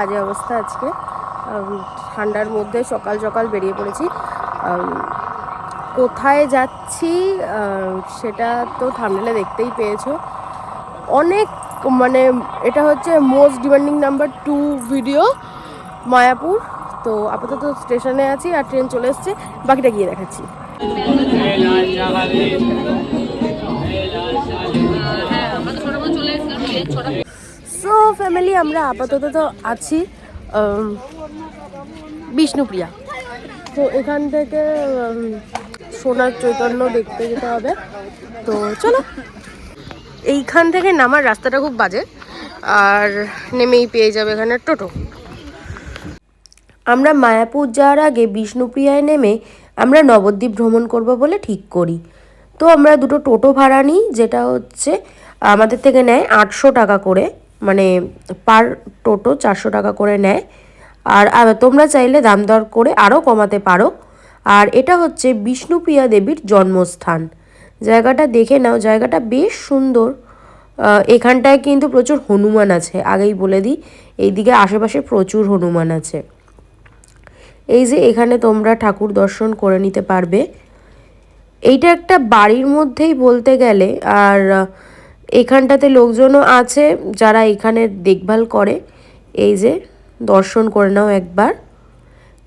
বাজে অবস্থা আজকে। ঠান্ডার মধ্যে সকাল সকাল বেরিয়ে পড়েছি। কোথায় যাচ্ছি সেটা তো থামলে দেখতেই পেয়েছ। অনেক মানে এটা হচ্ছে most demanding number two video Mayapur. তো আপাতত স্টেশনে আছি আর ট্রেন চলে এসছে। বাকিটা গিয়ে দেখাচ্ছি। সো ফ্যামিলি আমরা আপাতত তো আছি বিষ্ণুপ্রিয়া। তো এখান থেকে সোনার চৈতন্য দেখতে যেতে হবে। তো চলো, এইখান থেকে নামার রাস্তাটা খুব বাজে, আর নেমেই পেয়ে যাবে এখানে টোটো। আমরা মায়াপুর যাওয়ার আগে বিষ্ণুপ্রিয়ায় নেমে আমরা নবদ্বীপ ভ্রমণ করব বলে ঠিক করি। তো আমরা দুটো টোটো ভাড়া নিই, যেটা হচ্ছে আমাদের থেকে নেয় আটশো টাকা করে। মানে পার টোটো চারশো টাকা করে নেয়। আর তোমরা চাইলে দাম দর করে আরও কমাতে পারো। আর এটা হচ্ছে বিষ্ণুপ্রিয়া দেবীর জন্মস্থান। জায়গাটা দেখে নাও, জায়গাটা বেশ সুন্দর। এখানটায় কিন্তু প্রচুর হনুমান আছে। আগেই বলে দিই, এইদিকে আশেপাশে প্রচুর হনুমান আছে। এই যে এখানে তোমরা ঠাকুর দর্শন করে নিতে পারবে। এইটা একটা বাড়ির মধ্যেই বলতে গেলে, আর এখানটাতে লোকজনও আছে যারা এখানে দেখভাল করে। এই যে, দর্শন করে নাও একবার।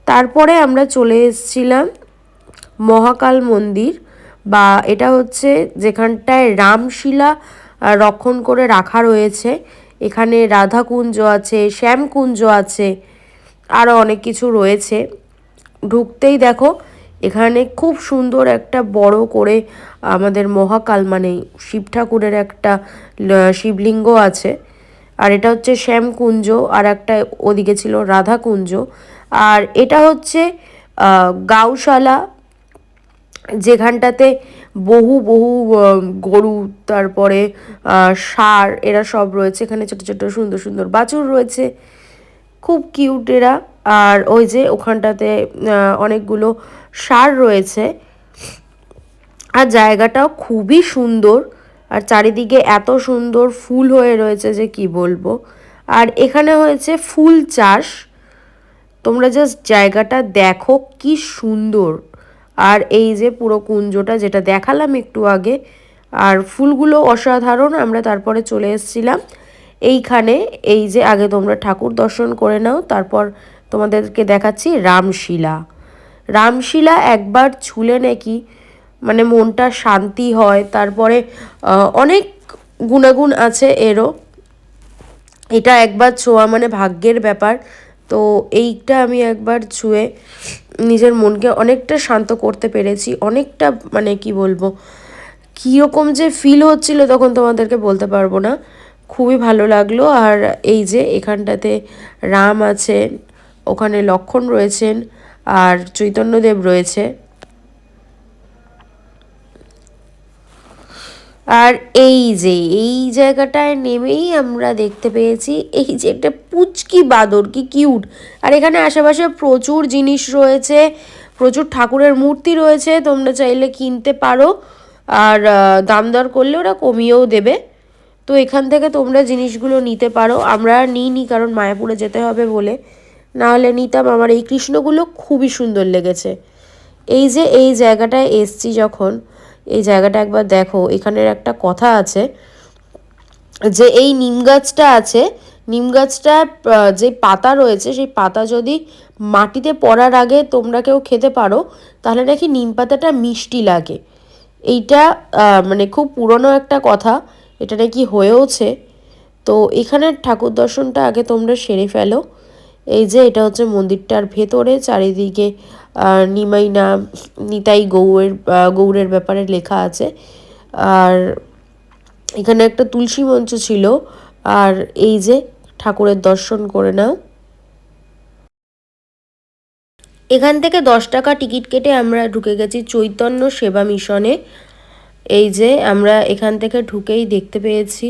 তারপরে আমরা চলে এসেছিলাম মহাকাল মন্দির বা এটা হচ্ছে যেখানটায় রামশিলা রক্ষণ করে রাখা রয়েছে। এখানে রাধাকুঞ্জ আছে, শ্যামকুঞ্জ আছে আরও অনেক কিছু রয়েছে। ঢুকতেই দেখো এখানে খুব সুন্দর একটা বড় করে আমাদের মহাকাল মানে শিব ঠাকুরের একটা শিবলিঙ্গ আছে। আর এটা হচ্ছে শ্যামকুঞ্জ আর একটা ওদিকে ছিল রাধাকুঞ্জ আর এটা হচ্ছে গাউশালা যেখানটাতে বহু বহু গরু, তারপরে সার এরা সব রয়েছে। এখানে ছোট ছোট, সুন্দর সুন্দর বাছুর রয়েছে। খুব কিউট এরা। আর ওই যে ওখানটাতে অনেকগুলো ষাঁড় রয়েছে। আর জায়গাটাও খুবই সুন্দর। আর চারিদিকে এত সুন্দর ফুল হয়ে রয়েছে যে কি বলব। আর এখানে হয়েছে ফুল চাষ। তোমরা জাস্ট জায়গাটা দেখো কি সুন্দর। আর এই যে পুরো কুঞ্জটা যেটা দেখালাম একটু আগে, আর ফুলগুলো অসাধারণ। আমরা তারপরে চলে এসেছিলাম। এইখানে এই যে আগে তোমরা ঠাকুর দর্শন করে নাও, তারপর তোমাদেরকে দেখাচ্ছি রামশিলা। রামশিলা একবার ছুলে নাকি মানে মনটা শান্তি হয়, তারপরে অনেক গুণাগুণ আছে এরও। এটা একবার ছোঁয়া মানে ভাগ্যের ব্যাপার। তো এইটা আমি একবার ছুঁয়ে নিজের মনকে অনেকটা শান্ত করতে পেরেছি। অনেকটা মানে কি বলব, কীরকম যে ফিল হচ্ছিল তখন তোমাদেরকে বলতে পারব না। খুবই ভালো লাগল। আর এই যে এখানটাতে রাম আছে ওখানে লক্ষণ রয়েছেন আর চৈতন্যদেব রয়েছে। আর এই যে, এই জায়গাটায় নেমেই আমরা দেখতে পেয়েছি এই যে একটা পুচকি বাদর, কি কিউট। আর এখানে আশেপাশে প্রচুর জিনিস রয়েছে, প্রচুর ঠাকুরের মূর্তি রয়েছে, তোমরা চাইলে কিনতে পারো। আর দাম দর করলে ওরা কমিয়েও দেবে। তো এখান থেকে তোমরা জিনিসগুলো নিতে পারো। আমরা নিই নি কারণ মায়াপুরে যেতে হবে বলে। নাহলে নিতাম, আমার এই কৃষ্ণগুলো খুবই সুন্দর লেগেছে। এই যে, এই জায়গাটায় এসছি যখন, এই জায়গাটা একবার দেখো, এখানের একটা কথা আছে যে, এই নিম গাছটা আছে, নিম গাছটার যে পাতা রয়েছে, সেই পাতা যদি মাটিতে পড়ার আগে তোমরা কেউ খেতে পারো, তাহলে নাকি নিম পাতাটা মিষ্টি লাগে। এইটা মানে খুব পুরনো একটা কথা, এটা নাকি হয়েওছে। তো এখানের ঠাকুর দর্শনটা আগে তোমরা সেরে ফেলো। এই যে এটা হচ্ছে মন্দিরটার ভেতরে চারিদিকে নিমাই নাম নিতাই গৌরের আহ, গৌরের ব্যাপারে লেখা আছে। আর এখানে একটা তুলসী মঞ্চ ছিল। আর এই যে ঠাকুরের দর্শন করে নাও। এখান থেকে দশ টাকা টিকিট কেটে আমরা ঢুকে গেছি চৈতন্য সেবা মিশনে। এই যে আমরা এখান থেকে ঢুকেই দেখতে পেয়েছি।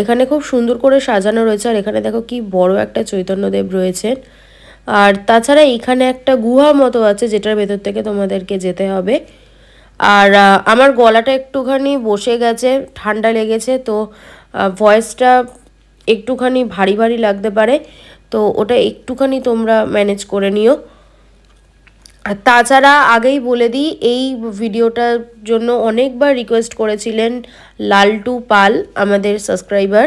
এখানে খুব সুন্দর করে সাজানো রয়েছে, আর এখানে দেখো কি বড় একটা চৈতন্যদেব রয়েছেন। আর তাছাড়া এখানে একটা গুহা মতো আছে যেটার ভেতর থেকে তোমাদেরকে যেতে হবে। আর আমার গলাটা একটুখানি বসে গেছে, ঠান্ডা লেগেছে, তো ভয়েসটা একটুখানি ভারী ভারী লাগতে পারে। তো ওটা একটুখানি তোমরা ম্যানেজ করে নিও। আর তাছাড়া আগেই বলে দিই, এই ভিডিওটার জন্য অনেকবার রিকোয়েস্ট করেছিলেন লালটু পাল, আমাদের সাবস্ক্রাইবার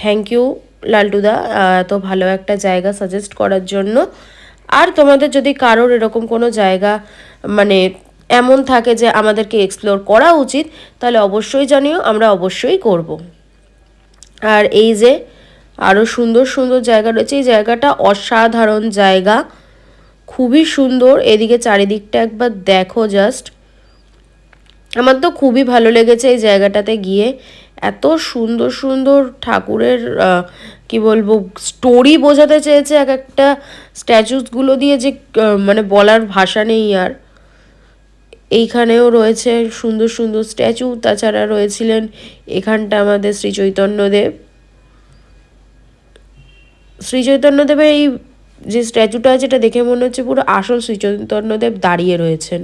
থ্যাংক ইউ লালটুদা। এত ভালো একটা জায়গা সাজেস্ট করার জন্য। আর তোমাদের যদি কারোর এরকম কোনো জায়গা মানে এমন থাকে যে আমাদেরকে এক্সপ্লোর করা উচিত, তাহলে অবশ্যই জানিও, আমরা অবশ্যই করব। আর এই যে আরও সুন্দর সুন্দর জায়গা রয়েছে, এই জায়গাটা অসাধারণ জায়গা। খুবই সুন্দর। এদিকে চারিদিকটা একবার দেখো জাস্ট আমার তো খুবই ভালো লেগেছে এই জায়গাটাতে গিয়ে। এত সুন্দর সুন্দর ঠাকুরের কি বলব স্টোরি বোঝাতে চেয়েছে এক একটা স্ট্যাচুসগুলো দিয়ে যে মানে বলার ভাষা নেই আর। এইখানেও রয়েছে সুন্দর সুন্দর স্ট্যাচু তাছাড়া রয়েছিলেন এখানটা আমাদের শ্রী চৈতন্যদেব। শ্রী চৈতন্যদেবের এই যে স্ট্যাচুটা আছে, এটা দেখে মনে হচ্ছে পুরো আসল শ্রী চৈতন্যদেব দাঁড়িয়ে রয়েছেন।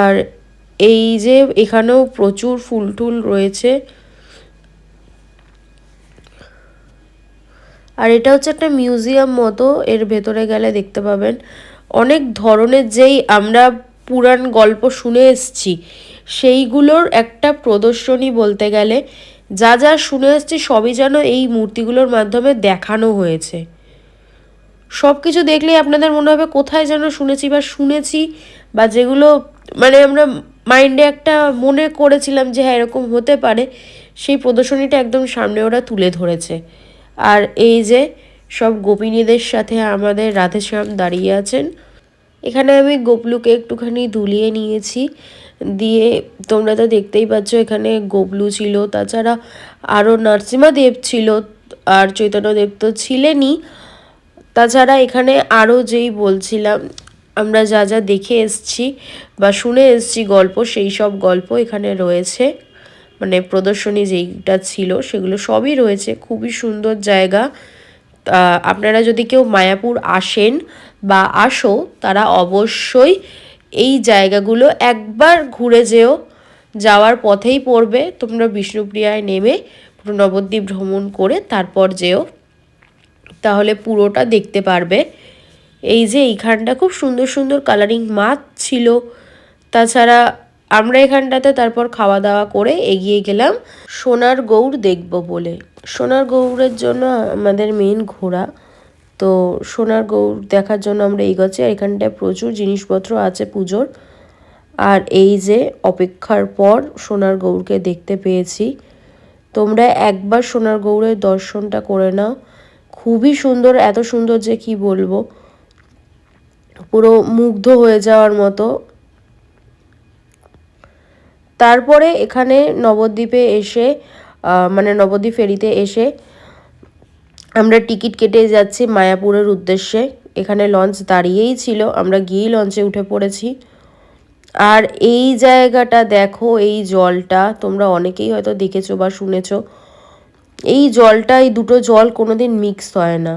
আর এই যে এখানেও প্রচুর ফুল টুল রয়েছে। আর এটা হচ্ছে একটা মিউজিয়াম মতো, এর ভেতরে গেলে দেখতে পাবেন। অনেক ধরনের যেই আমরা পুরাণ গল্প শুনে এসছি, সেইগুলোর একটা প্রদর্শনী বলতে গেলে যা যা শুনে এসছি সবই যেন এই মূর্তিগুলোর মাধ্যমে দেখানো হয়েছে। সব কিছু দেখলেই আপনাদের মনে হবে কোথায় যেন শুনেছি বা শুনেছি বা যেগুলো মানে আমরা মাইন্ডে একটা মনে করেছিলাম যে হ্যাঁ এরকম হতে পারে, সেই প্রদর্শনীটা একদম সামনে ওরা তুলে ধরেছে। আর এই যে সব গোপিনীদের সাথে আমাদের রাধেশ্যাম দাঁড়িয়ে আছেন এখানে আমি গোপলুকে একটুখানি দুলিয়ে নিয়েছি। দিয়ে তোমরা তো দেখতেই পাচ্ছ এখানে গোবলু ছিল, তাছাড়া আরও নরসিমা দেব ছিল আর চৈতন্যদেব তো ছিলেনই। তাছাড়া এখানে আরও যেই বলছিলাম, আমরা যা যা দেখে এসছি বা শুনে এসছি গল্প, সেই সব গল্প এখানে রয়েছে। মানে প্রদর্শনী যেইটা ছিল সেগুলো সবই রয়েছে। খুবই সুন্দর জায়গা। আপনারা যদি কেউ মায়াপুর আসেন বা আসো, তারা অবশ্যই এই জায়গাগুলো একবার ঘুরে যেও। যাওয়ার পথেই পড়বে। তোমরা বিষ্ণুপ্রিয়ায় নেমে পুরো নবদ্বীপ ভ্রমণ করে তারপর যেও। তাহলে পুরোটা দেখতে পারবে। এই যে এইখানটা খুব সুন্দর সুন্দর কালারিং মাছ ছিল। তাছাড়া আমরা এখানটাতে তারপর খাওয়া দাওয়া করে এগিয়ে গেলাম সোনার গৌড় দেখব বলে। সোনার গৌড়ের জন্য আমাদের মেন ঘোরা। তো সোনার গৌর দেখার জন্য আমরা এগোচ্ছি, আর এখানটায় প্রচুর জিনিসপত্র আছে পুজোর। আর এই যে অপেক্ষার পর সোনার গৌরকে দেখতে পেয়েছি। তোমরা একবার সোনার গৌড়ের দর্শনটা করে নাও। খুবই সুন্দর, এত সুন্দর যে কি বলব। পুরো মুগ্ধ হয়ে যাওয়ার মতো। তারপরে এখানে নবদ্বীপে এসে মানে নবদ্বীপ ফেরিতে এসে আমরা টিকিট কেটে যাচ্ছি মায়াপুরের উদ্দেশ্যে। এখানে লঞ্চ দাঁড়িয়েই ছিল, আমরা গিয়েই লঞ্চে উঠে পড়েছি। আর এই জায়গাটা দেখো, এই জলটা, তোমরা অনেকেই হয়তো দেখেছ বা শুনেছো, এই জলটা এই দুটো জল কোনোদিন মিক্স হয় না।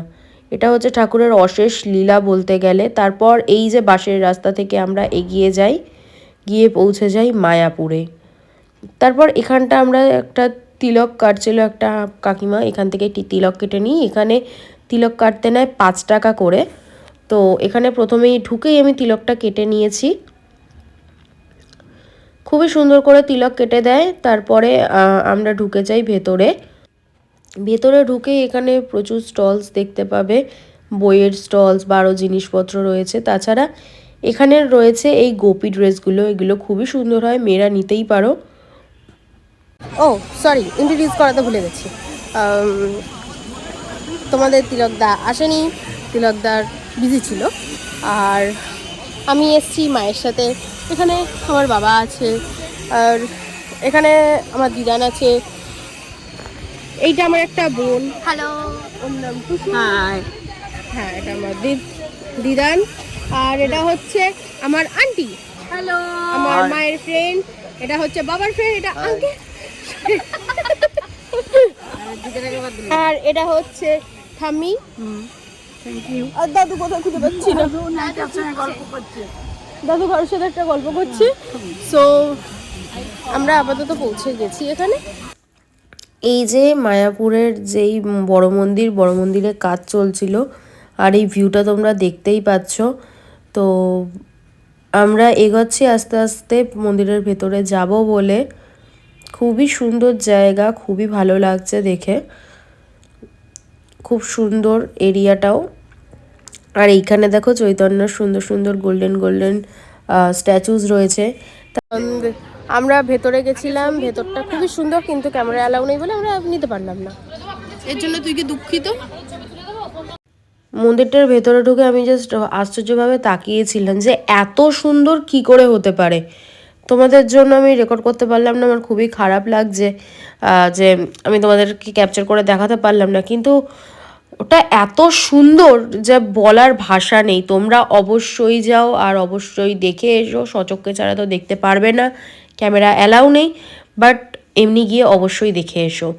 এটা হচ্ছে ঠাকুরের অশেষ লীলা বলতে গেলে। তারপর এই যে বাসের রাস্তা থেকে আমরা এগিয়ে যাই, গিয়ে পৌঁছে যাই মায়াপুরে। তারপর এখানটা আমরা একটা তিলক কাটছিল একটা কাকিমা, এখান থেকে একটি তিলক কেটে নিই। এখানে তিলক কাটতে নেয় পাঁচ টাকা করে। তো এখানে প্রথমেই ঢুকেই আমি তিলকটা কেটে নিয়েছি। খুবই সুন্দর করে তিলক কেটে দেয়। তারপরে আমরা ঢুকে যাই ভেতরে। ভেতরে ঢুকে এখানে প্রচুর স্টলস দেখতে পাবে। বইয়ের স্টলস, বারো জিনিসপত্র রয়েছে। তাছাড়া এখানে রয়েছে এই গোপী ড্রেসগুলো। এগুলো খুবই সুন্দর হয়, মেয়েরা নিতেই পারো। ও সরি ইন্ট্রোডিউস করাতে ভুলে গেছি। তোমাদের তিলকদা আসেনি তিলকদার বিজি ছিল। আর আমি এসছি মায়ের সাথে। এখানে আমার বাবা আছে আর এখানে আমার দিদান আছে। এইটা আমার একটা বোন। হ্যালো ওর নাম হ্যাঁ এটা আমার দিদ- দিদান। আর এটা হচ্ছে আমার আন্টি হ্যালো আমার মায়ের ফ্রেন্ড এটা হচ্ছে বাবার ফ্রেন্ড এটা আঙ্কেল আর এটা হচ্ছে ঠাম্মি। আর দাদু কোথাও খুঁজে পাচ্ছি দাদু কারোর সাথে একটা গল্প করছে। সো আমরা আপাতত পৌঁছে গেছি এখানে। এই যে মায়াপুরের যেই বড় মন্দির, বড় মন্দিরে কাজ চলছিল, আর এই ভিউটা তোমরা দেখতেই পাচ্ছ। তো আমরা এগোচ্ছি আস্তে আস্তে মন্দিরের ভেতরে যাব বলে। খুবই সুন্দর জায়গা খুবই ভালো লাগছে দেখে। খুব সুন্দর এরিয়াটাও। আর এইখানে দেখো চৈতন্য সুন্দর সুন্দর গোল্ডেন গোল্ডেন স্ট্যাচুস রয়েছে। আমরা ভেতরে গেছিলাম ভেতরটা খুবই সুন্দর কিন্তু ক্যামেরা অ্যালাউ নেই বলে আমরা নিতে পারলাম না। এর জন্য তুই কি দুঃখিত? মন্দিরটার ভেতরে ঢুকে আমি জাস্ট আশ্চর্যভাবে তাকিয়েছিলাম যে এত সুন্দর কি করে হতে পারে। তোমাদের জন্য আমি রেকর্ড করতে পারলাম না, আমার খুবই খারাপ লাগছে যে আমি তোমাদেরকে ক্যাপচার করে দেখাতে পারলাম না। কিন্তু ওটা এত সুন্দর যে বলার ভাষা নেই। তোমরা অবশ্যই যাও আর অবশ্যই দেখে এসো, সচক্ষে ছাড়া তো দেখতে পারবে না, ক্যামেরা অ্যালাউ নেই বাট এমনি গিয়ে অবশ্যই দেখে এসো।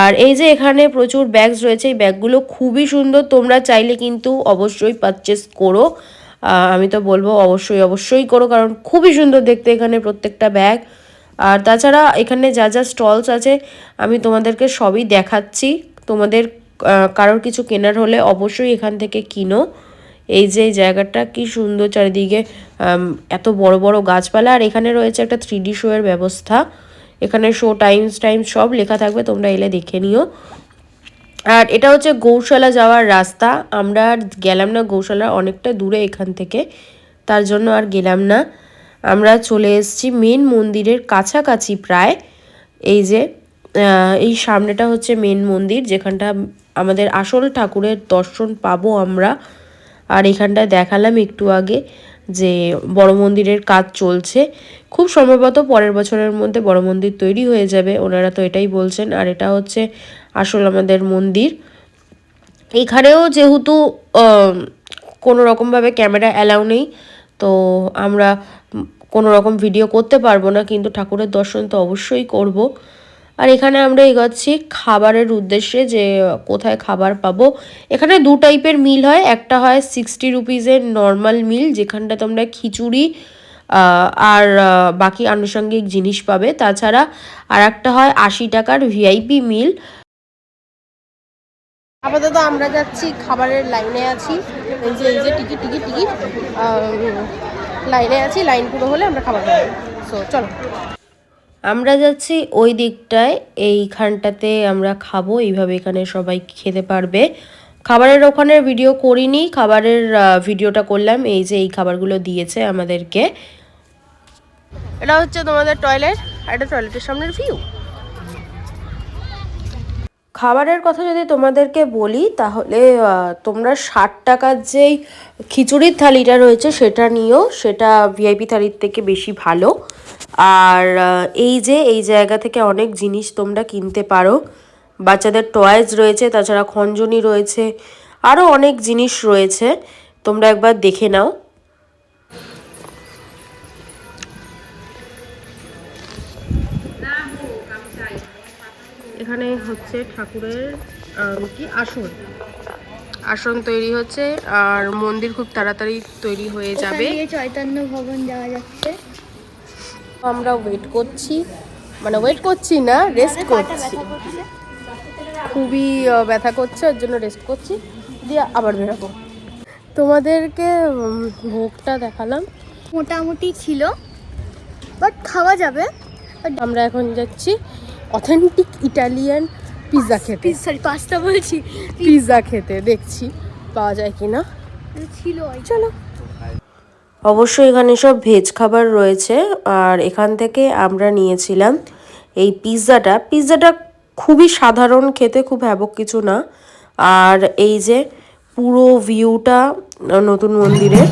আর এই যে এখানে প্রচুর ব্যাগস রয়েছে, এই ব্যাগগুলো খুবই সুন্দর, তোমরা চাইলে কিন্তু অবশ্যই পারচেস করো। আমি তো বলব অবশ্যই অবশ্যই করো, কারণ খুবই সুন্দর দেখতে এখানে প্রত্যেকটা ব্যাগ আর তাছাড়া এখানে যা যা স্টলস আছে, আমি তোমাদেরকে সবই দেখাচ্ছি। তোমাদের কারোর কিছু কেনার হলে অবশ্যই এখান থেকে কিনো। এই যে জায়গাটা কি সুন্দর চারিদিকে এত বড় বড় গাছপালা। আর এখানে রয়েছে একটা থ্রি ডি শো এর ব্যবস্থা। এখানে শো টাইমস টাইম সব লেখা থাকবে, তোমরা এলে দেখে নিও। আর এটা হচ্ছে গৌশালা যাওয়ার রাস্তা। আমরা আর গেলাম না গৌশালা অনেকটা দূরে এখান থেকে, তার জন্য আর গেলাম না। আমরা চলে এসেছি মেন মন্দিরের কাছাকাছি প্রায়। এই যে এই সামনেটা হচ্ছে মেন মন্দির, যেখানটা আমাদের আসল ঠাকুরের দর্শন পাবো আমরা। আর এখানটায় দেখালাম একটু আগে। যে বড় মন্দিরের কাজ চলছে, খুব সম্ভবত পরের বছরের মধ্যে বড় মন্দির তৈরি হয়ে যাবে, ওনারা তো এটাই বলছেন। আর এটা হচ্ছে আসল আমাদের মন্দির। এখানেও যেহেতু কোনো রকমভাবে ক্যামেরা অ্যালাউ নেই, তো আমরা কোনো রকম ভিডিও করতে পারব না, কিন্তু ঠাকুরের দর্শন তো অবশ্যই করব। আর এখানে আমরা এগোচ্ছি খাবারের উদ্দেশ্যে যে কোথায় খাবার পাবো। এখানে দু টাইপের মিল হয়, একটা হয় সিক্সটি রুপিজের নর্মাল মিল যেখানটা তোমরা খিচুড়ি আর বাকি আনুষঙ্গিক জিনিস পাবে। তাছাড়া আর একটা হয় আশি টাকার ভিআইপি মিল আপাতত আমরা যাচ্ছি, খাবারের লাইনে আছি। এই যে এই যে, টিকিট টিকিট টিকিট লাইনে আছি লাইন পুরো হলে আমরা খাবার খাব সো চলো। আমরা যাচ্ছি ওই দিকটায়, এইখানটাতে আমরা খাব, এইভাবে এখানে সবাই খেতে পারবে। খাবারের ওখানে ভিডিও করিনি, খাবারের ভিডিওটা করলাম, এই যে এই খাবারগুলো দিয়েছে আমাদেরকে। এটা হচ্ছে তোমাদের টয়লেট এটা টয়লেটের সামনের ভিউ খাবারের কথা যদি তোমাদেরকে বলি, তাহলে তোমরা ষাট টাকার যেই খিচুড়ির থালিটা রয়েছে, সেটা নিও। সেটা ভিআইপি থালির থেকে বেশি ভালো। আর এই যে, এই জায়গা থেকে অনেক জিনিস তোমরা কিনতে পারো। বাচ্চাদের টয়েস রয়েছে, তাছাড়া খঞ্জনি রয়েছে আরও অনেক জিনিস রয়েছে। তোমরা একবার দেখে নাও। এখানে হচ্ছে ঠাকুরের কি আসন। আসন তৈরি হচ্ছে আর মন্দির খুব তাড়াতাড়ি তৈরি হয়ে যাবে। চৈতন্য ভবন যাওয়া যাচ্ছে। আমরা ওয়েট করছি। মানে ওয়েট করছি না রেস্ট করছি। খুবই ব্যথা করছে ওর জন্য রেস্ট করছি। দিয়ে আবার বেরোবো। তোমাদেরকে ভোগটা দেখালাম। মোটামুটি ছিল বাট খাওয়া যাবে। আমরা এখন যাচ্ছি অথেন্টিক ইটালিয়ান পিৎজা খেতে। সরি পাস্তা বলছি। পিৎজা খেতে দেখছি পাওয়া যায় কি না ছিল চলো। অবশ্যই এখানে সব ভেজ খাবার রয়েছে আর এখান থেকে আমরা নিয়েছিলাম এই পিৎজাটা। পিৎজাটা খুবই সাধারণ খেতে খুব হ্যাবক কিছু না। আর এই যে পুরো ভিউটা নতুন মন্দিরের।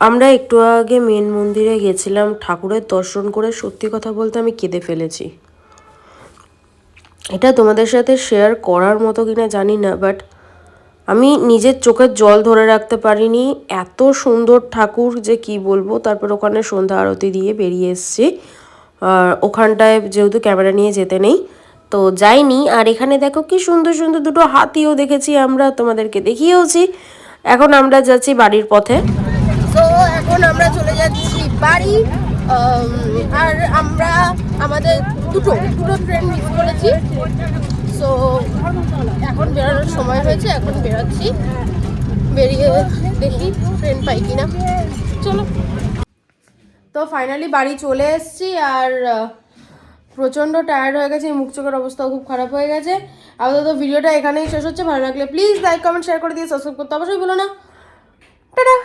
আমরা একটু আগে মেন মন্দিরে গেছিলাম, ঠাকুরের দর্শন করে সত্যি কথা বলতে আমি কেঁদে ফেলেছি। এটা তোমাদের সাথে শেয়ার করার মতো কিনা জানি না বাট আমি নিজের চোখের জল ধরে রাখতে পারিনি। এত সুন্দর ঠাকুর যে কি বলব, তারপর ওখানে সন্ধ্যা আরতি দিয়ে বেরিয়ে এসছি। আর ওখানটায় যেহেতু ক্যামেরা নিয়ে যেতে নেই, তো যাইনি। আর এখানে দেখো কি সুন্দর সুন্দর দুটো হাতিও দেখেছি আমরা, তোমাদেরকে দেখিয়েওছি। এখন আমরা যাচ্ছি বাড়ির পথে। এখন আমরা চলে যাচ্ছি বাড়ি আর আমরা আমাদের দুটো দুটো ট্রেন মিস করেছি। সো এখন বেরোনোর সময় হয়েছে, এখন বেরোচ্ছি। বেরিয়ে দেখি ট্রেন পাই কিনা। চলো। তো ফাইনালি বাড়ি চলে এসেছি, আর প্রচণ্ড টায়ার্ড হয়ে গেছে, মুখ চোখের অবস্থাও খুব খারাপ হয়ে গেছে। আপাতত ভিডিওটা এখানেই শেষ হচ্ছে, ভালো লাগলে প্লিজ লাইক কমেন্ট শেয়ার করে দিয়ে সাবস্ক্রাইব করতে অবশ্যই বলো না। টাটা!